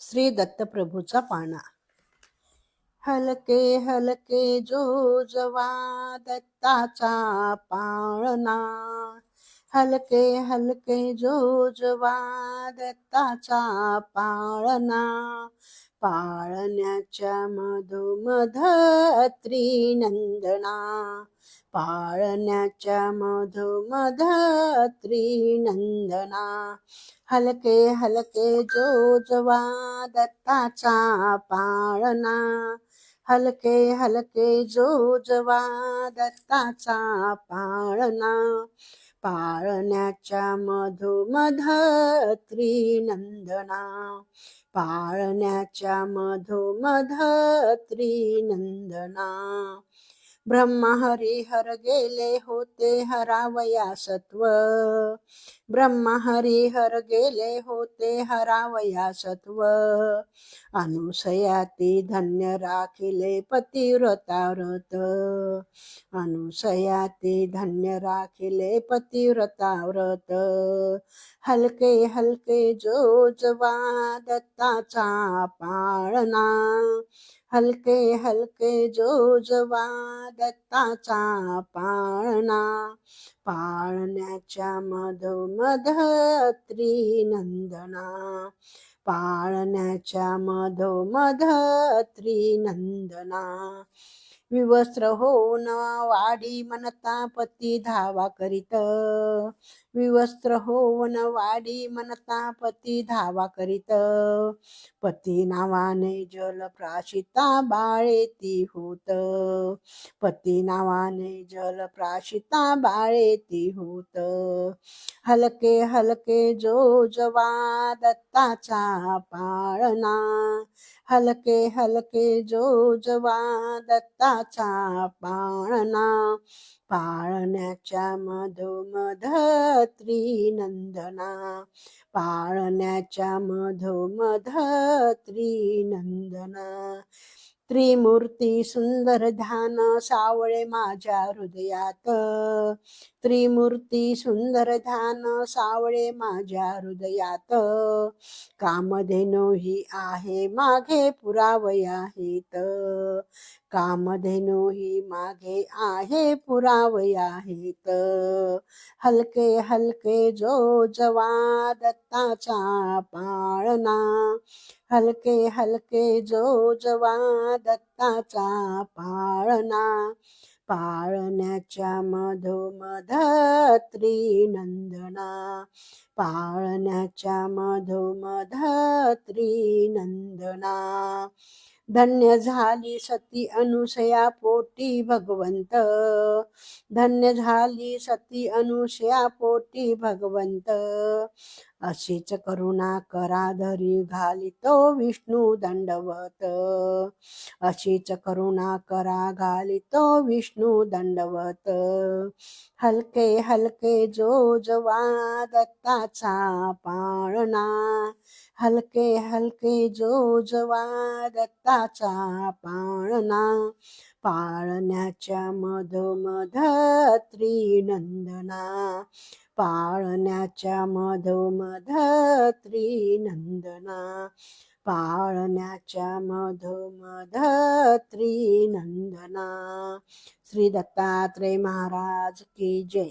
श्री दत्तप्रभूचा पाना. हलके हलके जो जवा दत्ताचा पाळणा. हलके हलके जो जवा दत्ताचा पाळणा. पाळण्याच्या मधोमध त्रिनंदना पाळण्याच्या मधोमध त्रिनंदना हलके हलके जोजवा दत्ताचा पाळणा हलके हलके जोजवा दत्ताचा पाळणा पाळण्याच्या मधुमधत्री त्रिनंदना पाळण्याच्या मधुमधत्री त्रिनंदना ब्रह्म हरी हर गेले होते हरावया सत्व. ब्रह्म हरी हर गेले होते हरावया सत्व. अनुसयाती धन्य राखिले पतिव्रताव्रत. अनुसयाती धन्य राखिले पतिव्रताव्रत. हलके हलके जो जवा दत्ताचा पाळणा. हलके हलके जोजवा दत्ताचा पाळणा. पाळण्याच्या मधोमध त्रिनंदना पाळण्याच्या मधोमध त्रिनंदना विवस्त्र होऊन वाडी म्हणता पती धावा करीत. विवस्त्र होवन वाडी मनता पती धावा करीत. पती नावाने जल प्राशिता बाळे ती होत. पती नावाने जल प्राशिता बाळे ती होत. हलके हलके जो जवा दत्ताचा पाळणा. हलके हलके जो जवा दत्ताचा पाळणा. पाळण्याच्या मधोमध त्रिनंदना पाळण्याच्या मधोमध त्रिनंदना त्रिमूर्ती सुंदर ध्यान सावळे माझ्या हृदयात. त्रिमूर्ती सुंदर ध्यान सावळे माझ्या हृदयात. कामधेनो ही आहे मागे पुरावयाहित कामधेनो ही मागे आहे पुरावयाहित हलके हलके जो जवा दत्ताचा पाळणा हलके हलके जो जवा दत्ताचा पाळणा पाळण्याच्या मधोमध त्रिनंदना पाळण्याच्या मधोमध त्रिनंदना धन्य झाली सती अनुसया पोटी भगवंत. धन्य झाली सती अनुसया पोटी भगवंत. अशीच करुणा करा धरी घालितो विष्णू दंडवत. अशीच करुणा करा घालितो विष्णू दंडवत. हलके हलके जो जवा दत्ताचा पाळणा. हलके हलके जो जवा दत्ताचा पाळणा. पाळण्याच्या मधोमध त्रिनंदना पाळण्याच्या मधोमध त्रिनंदना पाळण्याच्या मधोमध त्रिनंदना श्री दत्तात्रय महाराज की जय.